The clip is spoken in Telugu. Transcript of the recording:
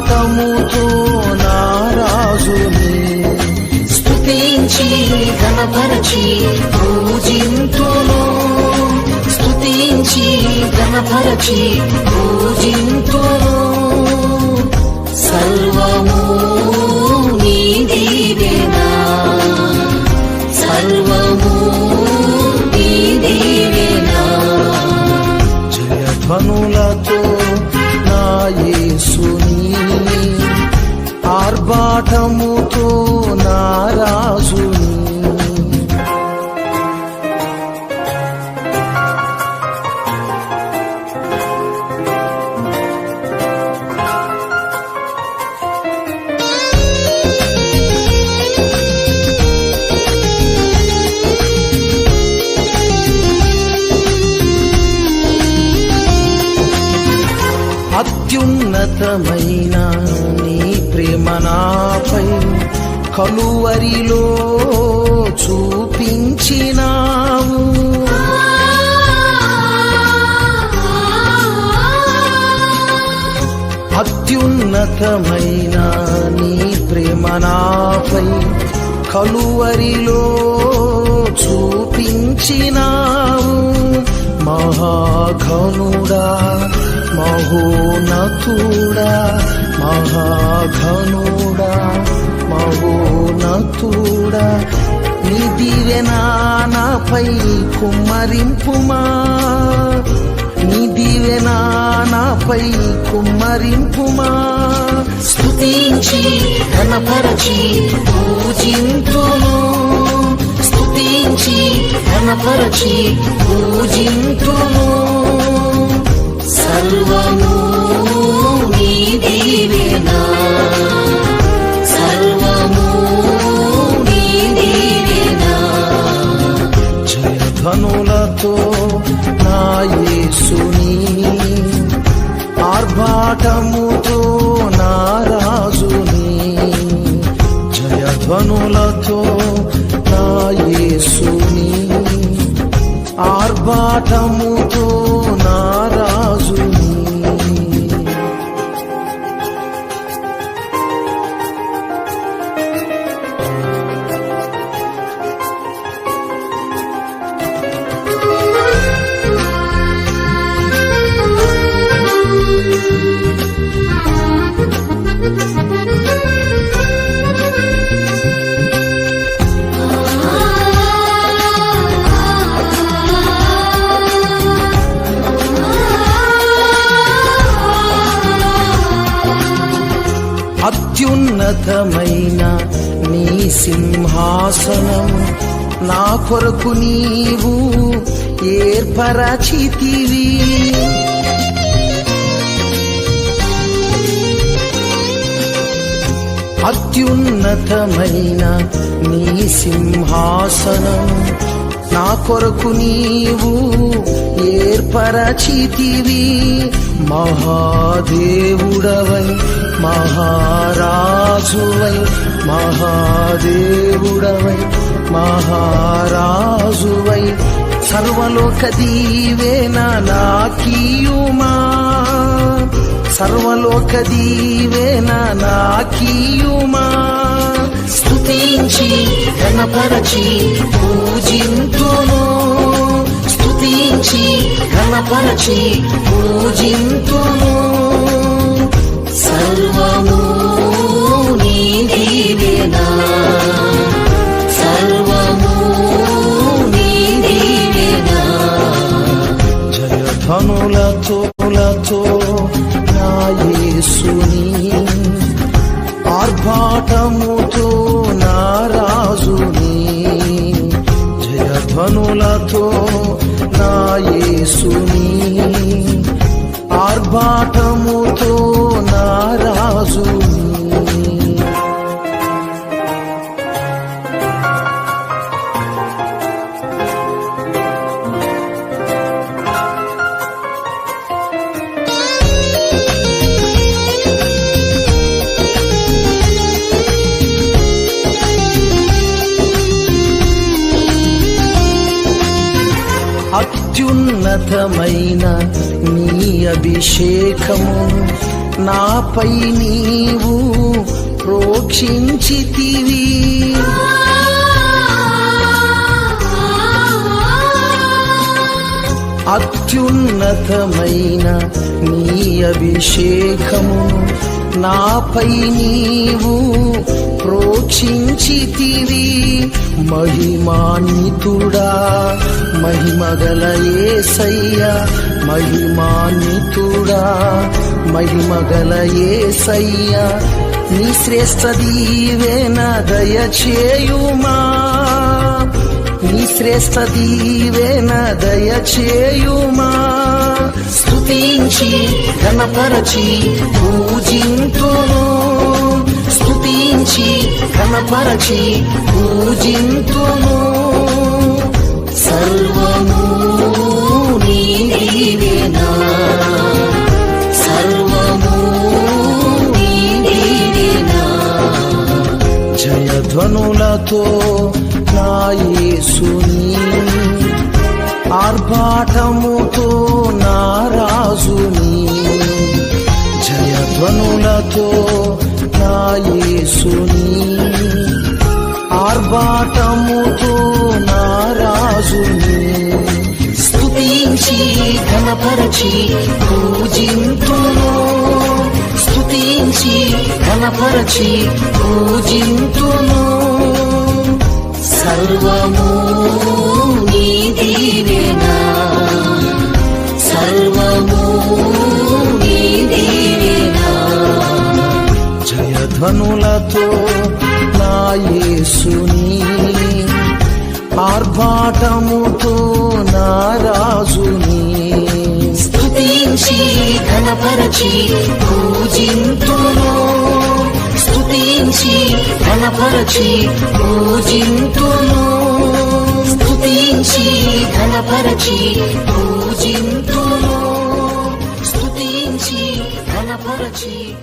ఆర్భాటముతో నారాజుని స్తుతించి ఘనపరచి పూజింతును. స్తుతించి ఘనపరచి ఉన్నతమైన నీ ప్రేమ నాపై కలువరిలో చూపించినావు. అత్యున్నతమైన నీ ప్రేమ నాపై కలువరిలో చూపించినావు. మహాఘనుడా మహోనతుడా మహాఘనుడా మహోనతుడా. నీ దివెనా కుమ్మరింపుమా? నీ దివెనా కుమ్మరింపుమా? స్తుతించి ఘనపరచి పూజింతును. స్తుతించి కనపరచి పూజింతును సర్వము నీదివేనా సర్వము అత్యున్నతమైన నీ సింహాసనం. నా కొరకు నీవు ఏర్పరచితివి. అత్యున్నతమైన నీ సింహాసనం. నా కొరకు నీవు ఏర్పరచితివి. మహాదేవుడవై మహారాజువై మహాదేవుడవై మహారాజువై. సర్వలోక దీవేన నాకీయుమా. సర్వలోక దీవేన నాకీయుమా. ఘనపరచి పూజింతును స్తుతించి ఘనపరచి పూజింతును. సర్వము నీదివేనా సర్వము నీదివేనా జయధనులతో లతో నా యేసుని జయధ్వనులతో నా యేసుని ఆర్భాటముతో అత్యున్నతమైన నీ అభిషేకము. నాపై నీవు ప్రోక్షించితివి. అత్యున్నతమైన నీ అభిషేకము. నాపై నీవు ప్రోక్షించితివి. మహిమాన్వితుడా మహిమగల ఏసయ్య మహిమాన్వితుడా మహిమగల ఏసయ్య. నీ శ్రేష్ఠ దీవేన దయచేయుమా. నీ శ్రేష్ఠ దీవేన దయచేయుమా. స్తుతించి ఘనపరచి పూజింతును. స్తుతించి కనపరచి పూజింతును సర్వ ఘనపరచి పూజింతును స్తుతించి ఘనపరచి పూజింతును సర్వము ఘనపరచి పూజింతును. స్తుతించి ఘనపరచి పూజింతును. స్తుతించి ఘనపరచి